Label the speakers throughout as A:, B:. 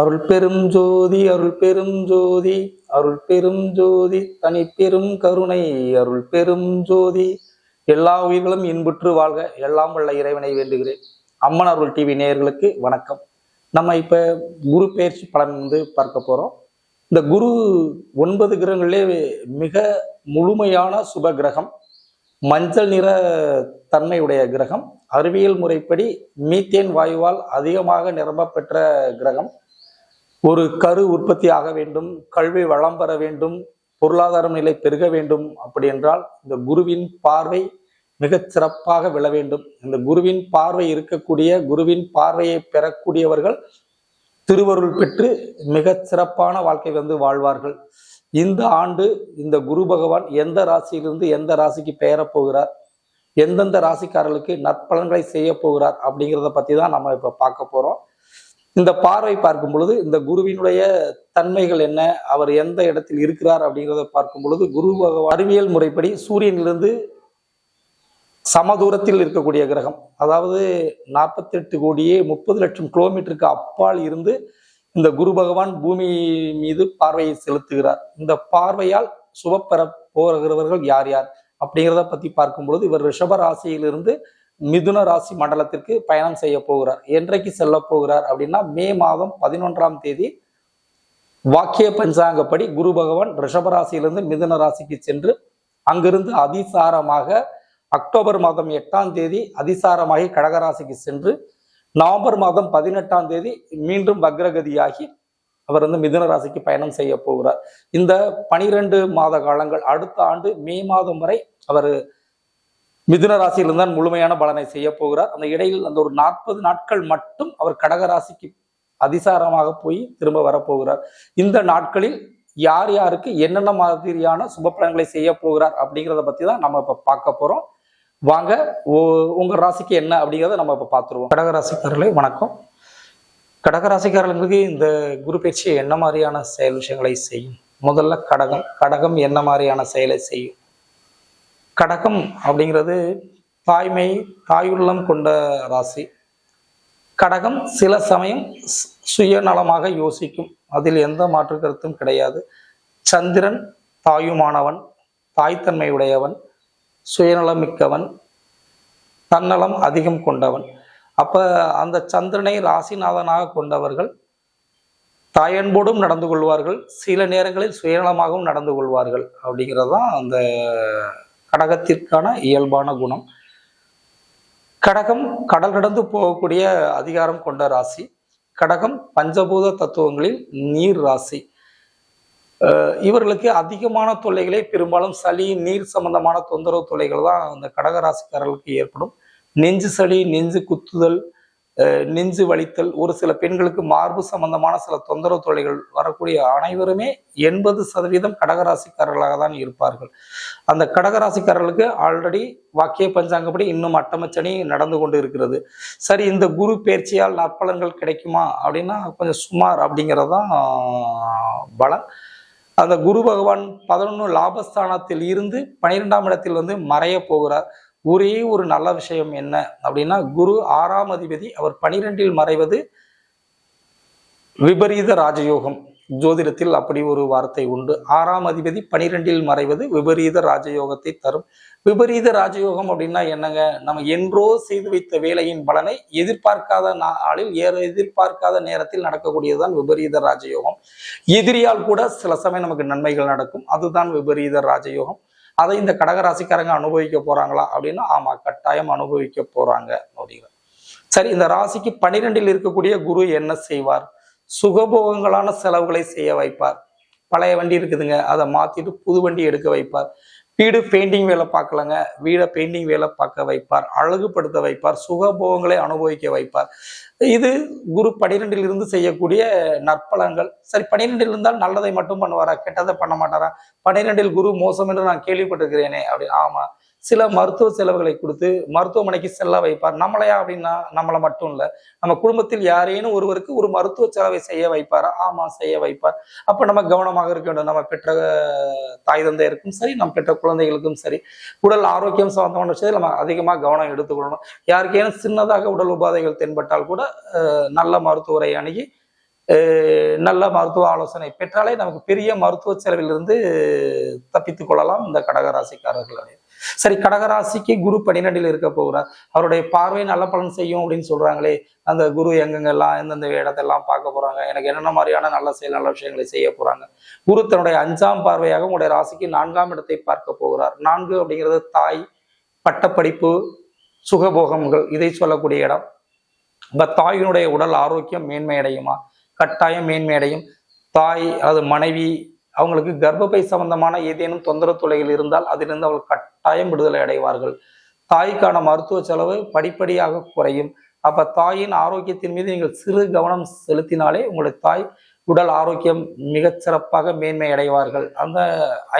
A: அருள் பெரும் ஜோதி அருள் பெரும் ஜோதி அருள் பெரும் ஜோதி தனி பெரும் கருணை அருள் பெரும் ஜோதி. எல்லா உயிர்களும் இன்புற்று வாழ்க எல்லாம் உள்ள இறைவனை வேண்டுகிறேன். அம்மன் அருள் டிவி நேயர்களுக்கு வணக்கம். நம்ம இப்ப குரு பயிற்சி பலன் வந்து பார்க்க போறோம். இந்த குரு ஒன்பது கிரகங்களிலே மிக முழுமையான சுப கிரகம். மஞ்சள் நிற தன்மையுடைய கிரகம். அறிவியல் முறைப்படி மீத்தேன் வாயுவால் அதிகமாக நிரம்ப பெற்ற கிரகம். ஒரு கரு உற்பத்தி ஆக வேண்டும் கல்வி வளம் பெற வேண்டும் பொருளாதார நிலை பெருக வேண்டும் அப்படி என்றால் இந்த குருவின் பார்வை மிகச் சிறப்பாக விழ வேண்டும். இந்த குருவின் பார்வை இருக்கக்கூடிய குருவின் பார்வையை பெறக்கூடியவர்கள் திருவருள் பெற்று மிகச் சிறப்பான வாழ்க்கை வந்து வாழ்வார்கள். இந்த ஆண்டு இந்த குரு பகவான் எந்த ராசியிலிருந்து எந்த ராசிக்கு பெயரப் போகிறார் எந்தெந்த ராசிக்காரர்களுக்கு நற்பலன்களை செய்ய போகிறார் அப்படிங்கிறத பத்தி தான் நம்ம இப்ப பார்க்க போறோம். இந்த பார்வை பார்க்கும் பொழுது இந்த குருவினுடைய தன்மைகள் என்ன அவர் எந்த இடத்தில் இருக்கிறார் அப்படிங்கிறத பார்க்கும் பொழுது குரு அறிவியல் முறைப்படி சூரியனிலிருந்து சமதூரத்தில் இருக்கக்கூடிய கிரகம் அதாவது நாற்பத்தி எட்டு கோடியே முப்பது லட்சம் கிலோமீட்டருக்கு அப்பால் இருந்து இந்த குரு பகவான் பூமி மீது பார்வையை செலுத்துகிறார். இந்த பார்வையால் சுபப்பெற போகிறவர்கள் யார் யார் அப்படிங்கிறத பத்தி பார்க்கும் பொழுது இவர் ரிஷப ராசியிலிருந்து மிதுன ராசி மண்டலத்திற்கு பயணம் செய்ய போகிறார். என்றைக்கு செல்ல போகிறார் அப்படின்னா மே மாதம் பதினொன்றாம் தேதி வாக்கிய பஞ்சாங்கப்படி குரு பகவான் ரிஷபராசியிலிருந்து மிதுன ராசிக்கு சென்று அங்கிருந்து அதிசாரமாக அக்டோபர் மாதம் எட்டாம் தேதி அதிசாரமாகி கடகராசிக்கு சென்று நவம்பர் மாதம் பதினெட்டாம் தேதி மீண்டும் வக்ரகதியாகி அவர் வந்து மிதுன ராசிக்கு பயணம் செய்ய போகிறார். இந்த பனிரெண்டு மாத காலங்கள் அடுத்த ஆண்டு மே மாதம் வரை அவர் மிதுன ராசியிலிருந்து தான் முழுமையான பலனை செய்ய போகிறார். அந்த இடையில் அந்த ஒரு நாற்பது நாட்கள் மட்டும் அவர் கடக ராசிக்கு அதிசாரமாக போய் திரும்ப வரப்போகிறார் இந்த நாட்களில் யார் யாருக்கு என்னென்ன மாதிரியான சுப பலன்களை செய்ய போகிறார் அப்படிங்கிறத பத்தி தான் நம்ம இப்ப பார்க்க போறோம். வாங்க ஓ- உங்க ராசிக்கு என்ன அப்படிங்கிறத நம்ம இப்ப பார்த்துருவோம். கடகராசிக்காரர்களே வணக்கம். கடகராசிக்காரர்களுக்கு இந்த குரு பயிற்சி என்ன மாதிரியான செயல் விஷயங்களை செய்யும்? முதல்ல கடகம். கடகம் என்ன மாதிரியான செயலை செய்யும்? கடகம் அப்படிங்கிறது தாய்மை தாயுள்ளம் கொண்ட ராசி. கடகம் சில சமயம் சுயநலமாக யோசிக்கும். அதில் எந்த மாற்று கருத்தும் கிடையாது. சந்திரன் தாயுமானவன் தாய்த்தன்மை உடையவன் சுயநலமிக்கவன் தன்னலம் அதிகம் கொண்டவன். அப்ப அந்த சந்திரனை ராசிநாதனாக கொண்டவர்கள் தாயன்போடும் நடந்து கொள்வார்கள். சில நேரங்களில் சுயநலமாகவும் நடந்து கொள்வார்கள் அப்படிங்கிறது தான் அந்த கடகத்திற்கான இயல்பான குணம். கடகம் கடல் கடந்து போகக்கூடிய அதிகாரம் கொண்ட ராசி. கடகம் பஞ்சபூத தத்துவங்களில் நீர் ராசி. இவர்களுக்கு அதிகமான தொல்லைகளே பெரும்பாலும் சளி நீர் சம்பந்தமான தொந்தரவு தொல்லைகள் தான் அந்த கடக ராசிக்காரர்களுக்கு ஏற்படும். நெஞ்சு சளி நெஞ்சு குத்துதல் நெஞ்சு வலித்தல் ஒரு சில பெண்களுக்கு மார்பு சம்பந்தமான சில தொந்தரவு தொழில்கள் வரக்கூடிய அனைவருமே எண்பது சதவீதம் கடகராசிக்காரர்களாக தான் இருப்பார்கள். அந்த கடகராசிக்காரர்களுக்கு ஆல்ரெடி வாக்கிய பஞ்சாங்கப்படி இன்னும் அட்டமச்சனி நடந்து கொண்டு இருக்கிறது. சரி இந்த குரு பயிற்சியால் நற்பலன்கள் கிடைக்குமா அப்படின்னா கொஞ்சம் சுமார் அப்படிங்கிறது தான் பலன். அந்த குரு பகவான் பதினொன்று லாபஸ்தானத்தில் இருந்து பனிரெண்டாம் இடத்தில் வந்து மறைய போகிறார். ஒரே ஒரு நல்ல விஷயம் என்ன அப்படின்னா குரு ஆறாம் அதிபதி அவர் பனிரெண்டில் மறைவது விபரீத ராஜயோகம். ஜோதிடத்தில் அப்படி ஒரு வார்த்தை உண்டு. ஆறாம் அதிபதி பனிரெண்டில் மறைவது விபரீத ராஜயோகத்தை தரும். விபரீத ராஜயோகம் அப்படின்னா என்னங்க? நம்ம என்றோ செய்து வைத்த வேலையின் பலனை எதிர்பார்க்காத நாளில் ஏற எதிர்பார்க்காத நேரத்தில் நடக்கக்கூடியதுதான் விபரீத ராஜயோகம். எதிரியால் கூட சில சமயம் நமக்கு நன்மைகள் நடக்கும். அதுதான் விபரீத ராஜயோகம். அதை இந்த கடகராசிக்காரங்க அனுபவிக்க போறாங்களா அப்படின்னா ஆமா கட்டாயம் அனுபவிக்க போறாங்க அப்படிங்கிற சரி இந்த ராசிக்கு பன்னிரெண்டில் இருக்கக்கூடிய குரு என்ன செய்வார்? சுகபோகங்களான செலவுகளை செய்ய வைப்பார். பழைய வண்டி இருக்குதுங்க அதை மாத்திட்டு புது வண்டி எடுக்க வைப்பார். வீடு பெயிண்டிங் வேலை பார்க்கலங்க வீடை பெயிண்டிங் வேலை பார்க்க வைப்பார். அழகுபடுத்த வைப்பார். சுகபோகங்களை அனுபவிக்க வைப்பார். இது குரு பனிரெண்டில் இருந்து செய்யக்கூடிய நற்பலங்கள் சரி பனிரெண்டில் இருந்தால் நல்லதை மட்டும் பண்ணுவாரா? கெட்டதை பண்ண மாட்டாரா? பனிரெண்டில் குரு மோசம் என்று நான் கேள்விப்பட்டிருக்கிறேனே அப்படி. ஆமா. சில மருத்துவ செலவுகளை கொடுத்து மருத்துவமனைக்கு செல்ல வைப்பார். நம்மளையா அப்படின்னா நம்மளை மட்டும் இல்லை. நம்ம குடும்பத்தில் யாரேனும் ஒருவருக்கு ஒரு மருத்துவ செலவை செய்ய வைப்பாரா? ஆமா செய்ய வைப்பார். அப்ப நம்ம கவனமாக இருக்க வேண்டும். நம்ம பெற்ற தாய் தந்தையருக்கும் சரி நம்ம பெற்ற குழந்தைகளுக்கும் சரி உடல் ஆரோக்கியம் சம்பந்தமான விஷயத்தில் நம்ம அதிகமாக கவனம் எடுத்துக்கொள்ளணும். யாருக்கேனும் சின்னதாக உடல் உபாதைகள் தென்பட்டால் கூட நல்ல மருத்துவரை அணுகி நல்ல மருத்துவ ஆலோசனை பெற்றாலே நமக்கு பெரிய மருத்துவ செலவிலிருந்து தப்பித்துக் கொள்ளலாம் இந்த கடகராசிக்காரர்களுடைய. சரி கடகராசிக்கு குரு பன்னிரெண்டில் இருக்க போகிறார். அவருடைய பார்வை நல்ல பலன் செய்யும் அப்படின்னு சொல்றாங்களே. அந்த குரு எங்கெங்கெல்லாம் எந்தெந்த இடத்தெல்லாம் பார்க்க போறாங்க எனக்கு என்னென்ன மாதிரியான நல்ல செயல் நல்ல விஷயங்களை செய்ய போறாங்க. குரு தன்னுடைய அஞ்சாம் பார்வையாக உங்களுடைய ராசிக்கு நான்காம் இடத்தை பார்க்க போகிறார். நான்கு அப்படிங்கிறது தாய் பட்டப்படிப்பு சுகபோகங்கள் இதை சொல்லக்கூடிய இடம். இந்த தாயினுடைய உடல் ஆரோக்கியம் மேன்மை அடையுமா கட்டாயம் மேன்மை அடையும் தாய் அது மனைவி அவங்களுக்கு கர்ப்பப்பை சம்பந்தமான ஏதேனும் தொந்தரவு தொலைகள் இருந்தால் அதிலிருந்து அவர்கள் கட்டாயம் விடுதலை அடைவார்கள். தாய்க்கான மருத்துவ செலவு படிப்படியாக குறையும். அப்ப தாயின் ஆரோக்கியத்தின் மீது நீங்கள் சிறு கவனம் செலுத்தினாலே உங்களுடைய தாய் உடல் ஆரோக்கியம் மிகச் சிறப்பாக மேன்மை அடைவார்கள். அந்த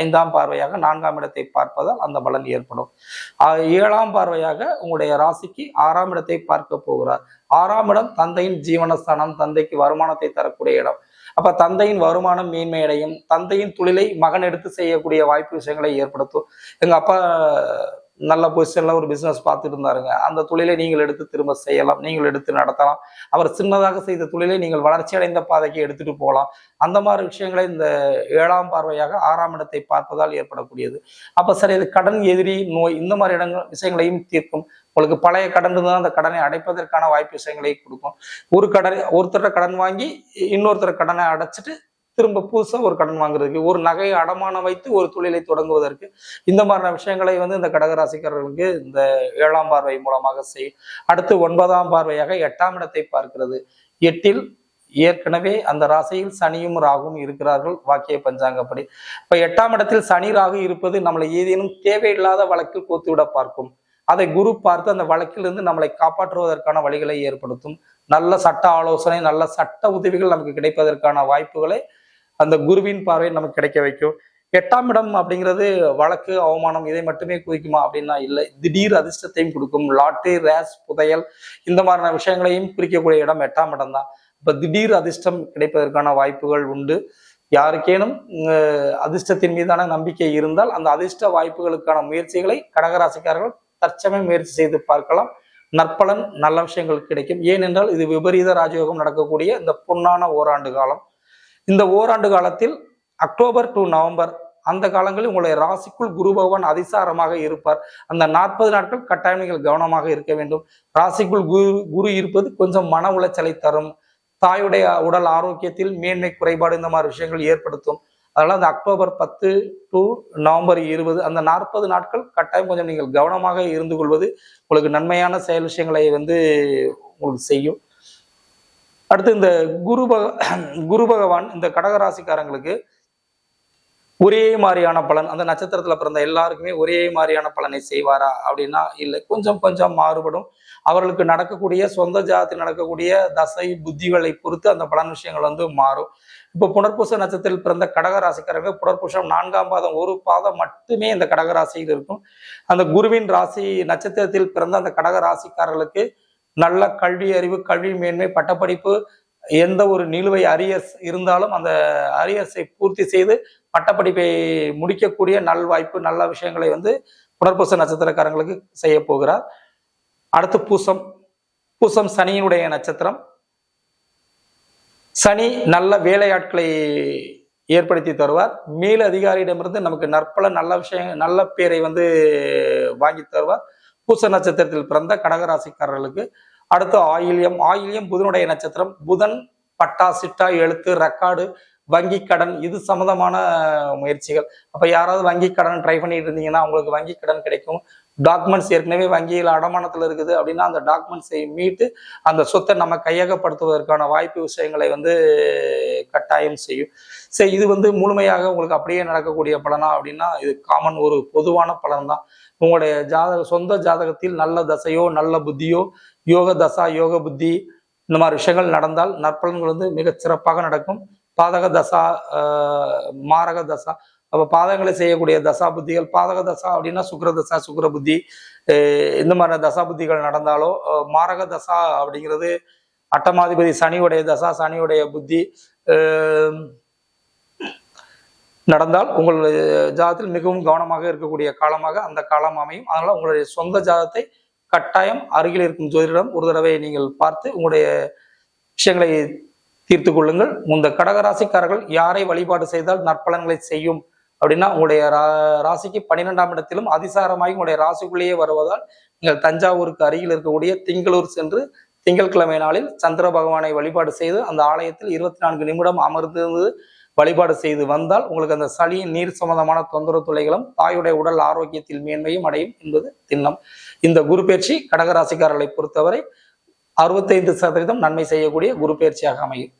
A: ஐந்தாம் பார்வையாக நான்காம் இடத்தை பார்ப்பதால் அந்த பலன் ஏற்படும். ஏழாம் பார்வையாக உங்களுடைய ராசிக்கு ஆறாம் இடத்தை பார்க்க போகிறார். ஆறாம் இடம் தந்தையின் ஜீவனஸ்தானம் தந்தைக்கு வருமானத்தை தரக்கூடிய இடம். அப்ப தந்தையின் வருமானம் மேன்மையடையும் தந்தையின் தொழிலை மகன் எடுத்து செய்யக்கூடிய வாய்ப்பு விஷயங்களை ஏற்படுத்தும். எங்க அப்பா நல்ல பொசிஷனில் ஒரு பிஸ்னஸ் பார்த்துட்டு இருந்தாருங்க. அந்த தொழிலை நீங்கள் எடுத்து திரும்ப செய்யலாம். நீங்கள் எடுத்து நடத்தலாம். அவர் சின்னதாக செய்த தொழிலை நீங்கள் வளர்ச்சி அடைந்த பாதைக்கு எடுத்துட்டு போகலாம். அந்த மாதிரி விஷயங்களை இந்த ஏழாம் பார்வையாக ஆறாம் இடத்தை பார்ப்பதால் ஏற்படக்கூடியது. அப்போ சரி இது கடன் எதிரி நோய் இந்த மாதிரி இடங்கள் விஷயங்களையும் தீர்க்கும். உங்களுக்கு பழைய கடன் இருந்தால் அந்த கடனை அடைப்பதற்கான வாய்ப்பு விஷயங்களை கொடுக்கும். ஒரு கடன் ஒருத்தர கடன் வாங்கி இன்னொருத்தர் கடனை அடைச்சிட்டு திரும்ப புதுசாக ஒரு கடன் வாங்குறதுக்கு ஒரு நகையை அடமானம் வைத்து ஒரு தொழிலை தொடங்குவதற்கு இந்த மாதிரியான விஷயங்களை வந்து இந்த கடகராசிக்காரர்களுக்கு இந்த ஏழாம் பார்வை மூலமாக செய்யும் அடுத்து ஒன்பதாம் பார்வையாக எட்டாம் இடத்தை பார்க்கிறது. எட்டில் ஏற்கனவே அந்த ராசியில் சனியும் ராகும் இருக்கிறார்கள் வாக்கிய பஞ்சாங்கப்படி. இப்ப எட்டாம் இடத்தில் சனி ராகு இருப்பது நம்மளை ஏதேனும் தேவையில்லாத வழக்கில் கோத்துவிட பார்க்கும். அதை குரு பார்த்து அந்த வழக்கிலிருந்து நம்மளை காப்பாற்றுவதற்கான வழிகளை ஏற்படுத்தும். நல்ல சட்ட ஆலோசனை நல்ல சட்ட உதவிகள் நமக்கு கிடைப்பதற்கான வாய்ப்புகளை அந்த குருவின் பார்வை நமக்கு கிடைக்க வைக்கும். எட்டாம் இடம் அப்படிங்கிறது வழக்கு அவமானம் இதை மட்டுமே குறிக்குமா அப்படின்னா இல்லை. திடீர் அதிர்ஷ்டத்தையும் கொடுக்கும். லாட்டு ரேஸ் புதையல் இந்த மாதிரியான விஷயங்களையும் குறிக்கக்கூடிய இடம் எட்டாம் இடம் தான். இப்போ திடீர் அதிர்ஷ்டம் கிடைப்பதற்கான வாய்ப்புகள் உண்டு. யாருக்கேனும் அதிர்ஷ்டத்தின் மீதான நம்பிக்கை இருந்தால் அந்த அதிர்ஷ்ட வாய்ப்புகளுக்கான முயற்சிகளை கடகராசிக்காரர்கள் தற்சமயம் முயற்சி செய்து பார்க்கலாம். நற்பலன் நல்ல விஷயங்கள் கிடைக்கும். ஏனென்றால் இது விபரீத ராஜயோகம் நடக்கக்கூடிய இந்த பொன்னான ஓராண்டு காலம். இந்த ஓராண்டு காலத்தில் அக்டோபர் டு நவம்பர் அந்த காலங்களில் உங்களுடைய ராசிக்குள் குரு பகவான் அதிசாரமாக இருப்பார். அந்த நாற்பது நாட்கள் கட்டாயம் நீங்கள் கவனமாக இருக்க வேண்டும். ராசிக்குள் குரு குரு இருப்பது கொஞ்சம் மன உளைச்சலை தரும். தாயுடைய உடல் ஆரோக்கியத்தில் மேன்மை குறைபாடு இந்த மாதிரி விஷயங்கள் ஏற்படுத்தும். அதனால் அந்த அக்டோபர் பத்து டு நவம்பர் இருபது அந்த நாற்பது நாட்கள் கட்டாயம் கொஞ்சம் நீங்கள் கவனமாக இருந்து கொள்வது உங்களுக்கு நன்மையான செயல் விஷயங்களை வந்து உங்களுக்கு செய்யும். அடுத்து இந்த குரு பக குரு பகவான் இந்த கடகராசிக்காரங்களுக்கு ஒரே மாதிரியான பலன் அந்த நட்சத்திரத்துல பிறந்த எல்லாருக்குமே ஒரே மாதிரியான பலனை செய்வாரா அப்படின்னா இல்லை கொஞ்சம் கொஞ்சம் மாறுபடும். அவர்களுக்கு நடக்கக்கூடிய சொந்த ஜாதத்தில் நடக்கக்கூடிய தசை புத்திகளை பொறுத்து அந்த பலன் விஷயங்கள் வந்து மாறும். இப்போ புனர்பூச நட்சத்திரத்தில் பிறந்த கடகராசிக்காரங்க புனர்பூசம் நான்காம் பாதம் ஒரு பாதம் மட்டுமே இந்த கடகராசியில் இருக்கும். அந்த குருவின் ராசி நட்சத்திரத்தில் பிறந்த அந்த கடகராசிக்காரர்களுக்கு நல்ல கல்வி அறிவு கல்வி மேன்மை பட்டப்படிப்பு எந்த ஒரு நிலுவை அரியர்ஸ் இருந்தாலும் அந்த அரியர்ஸை பூர்த்தி செய்து பட்டப்படிப்பை முடிக்கக்கூடிய நல் வாய்ப்பு நல்ல விஷயங்களை வந்து புனர்பூச நட்சத்திரக்காரங்களுக்கு செய்ய போகிறார். அடுத்து பூசம். பூசம் சனியினுடைய நட்சத்திரம். சனி நல்ல வேலையாட்களை ஏற்படுத்தி தருவார். மேல் அதிகாரியிடமிருந்து நமக்கு நற்பல நல்ல விஷயம் நல்ல பேரை வந்து வாங்கி தருவார். பூச நட்சத்திரத்தில் பிறந்த கடகராசிக்காரர்களுக்கு அடுத்து ஆயில்யம் ஆயில்யம் புதனுடைய நட்சத்திரம். புதன் பட்டா சிட்டா எழுத்து ரெக்கார்டு வங்கி கடன் இது சம்மந்தமான முயற்சிகள். அப்போ யாராவது வங்கி கடன் ட்ரை பண்ணிட்டு இருந்தீங்கன்னா உங்களுக்கு வங்கி கடன் கிடைக்கும். டாக்குமெண்ட்ஸ் ஏற்கனவே வங்கியில் அடமானத்தில் இருக்குது. அப்படின்னா அந்த டாக்குமெண்ட்ஸை மீட்டு அந்த சொத்தை நம்ம கையகப்படுத்துவதற்கான வாய்ப்பு விஷயங்களை வந்து கட்டாயம் செய்யும். சரி இது வந்து முழுமையாக உங்களுக்கு அப்படியே நடக்கக்கூடிய பலனா அப்படின்னா இது காமன் ஒரு பொதுவான பலன் தான் உங்களுடைய ஜாதக சொந்த ஜாதகத்தில் நல்ல தசையோ நல்ல புத்தியோ யோக தசா யோக புத்தி இந்த மாதிரி விஷயங்கள் நடந்தால் நற்பலன்கள் வந்து மிக சிறப்பாக நடக்கும். பாதக தசா மாரக தசா. அப்போ பாதங்களை செய்யக்கூடிய தசா புத்திகள் பாதக தசா அப்படின்னா சுக்கிர தசா சுக்கர புத்தி இந்த மாதிரி தசா புத்திகள் நடந்தாலோ மாரக தசா அப்படிங்கிறது அட்டமாதிபதி சனியுடைய தசா சனியுடைய புத்தி நடந்தால் உங்களுடைய ஜாதத்தில் மிகவும் கவனமாக இருக்கக்கூடிய காலமாக அந்த காலம் அமையும். அதனால் உங்களுடைய சொந்த ஜாதத்தை கட்டாயம் அருகில் இருக்கும் ஜோதிடம் ஒரு தடவை நீங்கள் பார்த்து உங்களுடைய விஷயங்களை தீர்த்து கொள்ளுங்கள். இந்த கடகராசிக்காரர்கள் யாரை வழிபாடு செய்தால் நற்பலன்களை செய்யும்? அப்படின்னா உங்களுடைய ரா- ராசிக்கு பன்னிரெண்டாம் இடத்திலும் அதிசாரமாகி உங்களுடைய ராசிக்குள்ளேயே வருவதால் நீங்கள் தஞ்சாவூருக்கு அருகில் இருக்கக்கூடிய திங்களூர் சென்று திங்கட்கிழமை நாளில் சந்திர பகவானை வழிபாடு செய்து அந்த ஆலயத்தில் இருபத்தி நான்கு நிமிடம் அமர்ந்து வழிபாடு செய்து வந்தால் உங்களுக்கு அந்த சளி நீர் சம்பந்தமான தொந்தரவு துளைகளும் தாயுடைய உடல் ஆரோக்கியத்தில் மேன்மையும் அடையும் என்பது திண்ணம். இந்த குரு பயிற்சி கடகராசிக்காரர்களை பொறுத்தவரை அறுபத்தைந்து சதவீதம் நன்மை செய்யக்கூடிய குரு பயிற்சியாக அமையும்.